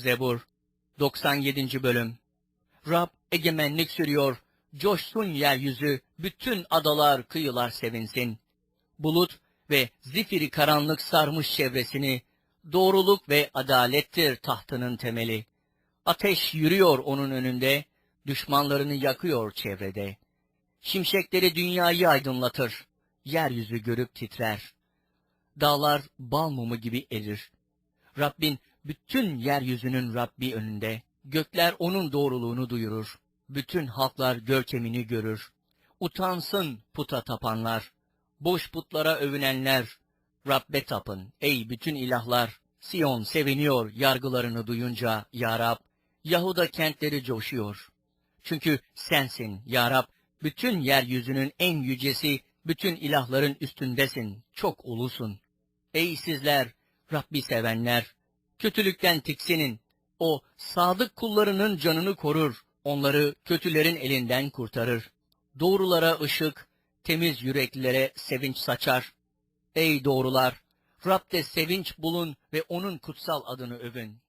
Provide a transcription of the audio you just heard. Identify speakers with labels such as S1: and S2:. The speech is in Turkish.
S1: Zebur 97. Bölüm Rab egemenlik sürüyor, coşsun yeryüzü, bütün adalar, kıyılar sevinsin. Bulut ve zifiri karanlık sarmış çevresini, doğruluk ve adalettir tahtının temeli. Ateş yürüyor onun önünde, düşmanlarını yakıyor çevrede. Şimşekleri dünyayı aydınlatır, yeryüzü görüp titrer. Dağlar bal mumu gibi erir. Rabbin bütün yeryüzünün Rabbi önünde, gökler onun doğruluğunu duyurur. Bütün halklar görkemini görür. Utansın puta tapanlar, boş putlara övünenler. Rabbe tapın ey bütün ilahlar. Siyon seviniyor yargılarını duyunca ya Rab. Yahuda kentleri coşuyor. Çünkü sensin ya Rab, bütün yeryüzünün en yücesi, bütün ilahların üstündesin, çok ulusun. Ey sizler, Rabbi sevenler, kötülükten tiksinin. O sadık kullarının canını korur, onları kötülerin elinden kurtarır. Doğrulara ışık, temiz yüreklilere sevinç saçar. Ey doğrular, Rab'de sevinç bulun ve onun kutsal adını övün.